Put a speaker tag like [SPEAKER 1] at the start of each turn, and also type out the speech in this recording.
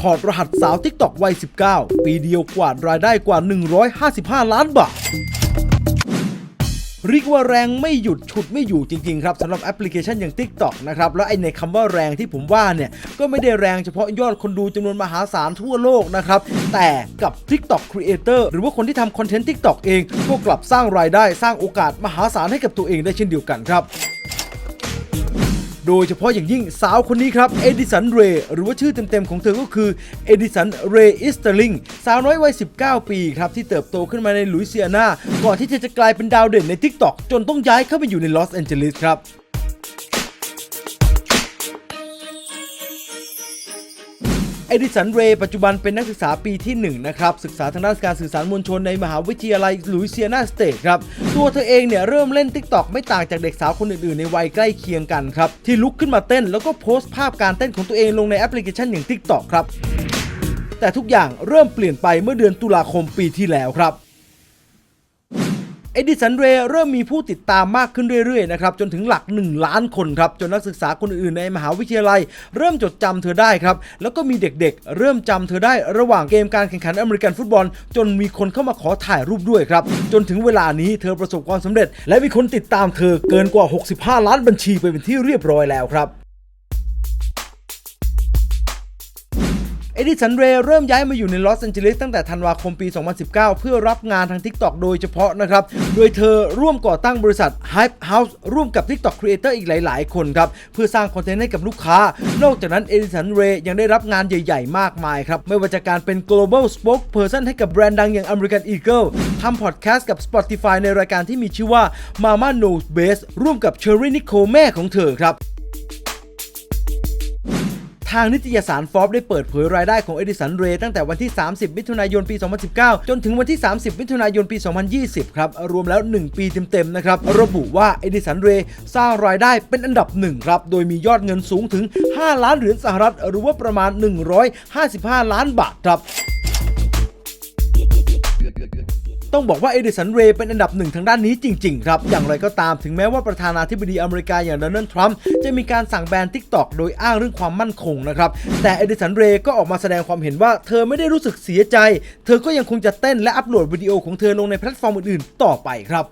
[SPEAKER 1] ถอดรหัสสาว TikTok วัย 19 ปีเดียวกวาดรายได้กว่า 155 ล้านบาทเรียกว่าแรงไม่หยุดฉุดไม่อยู่จริงๆครับสำหรับแอปพลิเคชันอย่าง TikTok นะครับ แล้วไอในคำว่าแรงที่ผมว่าเนี่ย ก็ไม่ได้แรงเฉพาะยอดคนดูจำนวนมหาศาลทั่วโลกนะครับ แต่กับ TikTok Creator หรือว่าคนที่ทำคอนเทนต์ TikTok เอง ก็กลับสร้างรายได้สร้างโอกาสมหาศาลให้กับตัวเองได้เช่นเดียวกันครับ โดยเฉพาะอย่างยิ่งสาวคนนี้ครับเอดิสันเรย์หรือว่าชื่อเต็มๆของเธอก็คือเอดิสันเรย์อิสเตอร์ลิงสาวน้อยวัย 19 ปีครับที่เติบโตขึ้นมาในลุยเซียนาก่อนที่เธอจะกลายเป็นดาวเด่นใน TikTok จนต้องย้ายเข้าไปอยู่ในลอสแอนเจลิสครับ เอดิสันเรย์ปัจจุบันเป็นนักศึกษาปีที่ 1 นะครับ ศึกษาทางด้านการสื่อสารมวลชนในมหาวิทยาลัยลุยเซียนาสเตทครับ ตัวเธอเองเนี่ยเริ่มเล่น t ิ k t o k ไม่ต่างจากเด็กสาวคนอื่นๆ ในวัยใกล้เคียงกันครับ ที่ลุกขึ้นมาเต้นแล้วก็โพสต์ภาพการเต้นของตัวเองลงในแอปพลิเคชันอย่าง t ิ k t o k ครับแต่ทุกอย่างเริ่มเปลี่ยนไปเมื่อเดือนตุลาคมปีที่แล้วครับ อดิสันเรเริ่มมีผู้ติดตามมากขึ้นเรื่อยๆนะครับจนถึงหลัก 1 ล้านคนครับจนนักศึกษาคนอื่นในมหาวิทยาลัย เริ่มจดจำเธอได้ครับแล้วก็มีเด็กๆ เริ่มจำเธอได้ระหว่างเกมการแข่งขันอเมริกันฟุตบอล จนมีคนเข้ามาขอถ่ายรูปด้วยครับจนถึงเวลานี้เธอประสบความสำเร็จ และมีคนติดตามเธอเกินกว่า 65 ล้านบัญชีไปเป็นที่เรียบร้อยแล้วครับ เอดิสันเรเริ่มย้ายมาอยู่ในลอสแอนเจลิสตั้งแต่ธันวาคมปี 2019 เพื่อรับงานทาง TikTok โดยเฉพาะนะครับ โดยเธอร่วมก่อตั้งบริษัท Hype House ร่วมกับ TikTok Creator อีกหลาย ๆ คนครับ เพื่อสร้างคอนเทนต์ให้กับลูกค้า นอกจากนั้นเอดิสันเรยังได้รับงานใหญ่ ๆ มากมายครับ ไม่ว่าจะการเป็น global spokesperson ให้กับแบรนด์ดังอย่าง American Eagle ทำพอดแคสต์กับ Spotify ในรายการที่มีชื่อว่า Mama Knows Best ร่วมกับ Cherry Nicole แม่ของเธอครับางนิตยสารฟอบได้เปิดเผยรายได้ของเอดิสันเรย์ตั้งแต่วันที่ 30 มิถุนายนปี 2019 จนถึงวันที่ 30 มิถุนายนปี 2020 ครับ รวมแล้ว 1 ปีเต็มๆ นะครับ ระบุว่าเอดิสันเรย์สร้างรายได้เป็นอันดับหนึ่งครับ โดยมียอดเงินสูงถึง 5 ล้านเหรียญสหรัฐ หรือว่าประมาณ 155 ล้านบาทครับ ต้องบอกว่าเอดิสันเรย์เป็นอันดับหนึ่งทางด้านนี้จริง ๆ ครับ อย่างไรก็ตามถึงแม้ว่าประธานาธิบดีอเมริกาอย่างโดนัลด์ทรัมป์จะมีการสั่งแบนทิกตอกโดยอ้างเรื่องความมั่นคงนะครับแต่เอดิสันเรย์ก็ออกมาแสดงความเห็นว่าเธอไม่ได้รู้สึกเสียใจ เธอก็ยังคงจะเต้นและอัปโหลดวิดีโอของเธอลงในแพลตฟอร์มอื่นๆ ต่อไปครับ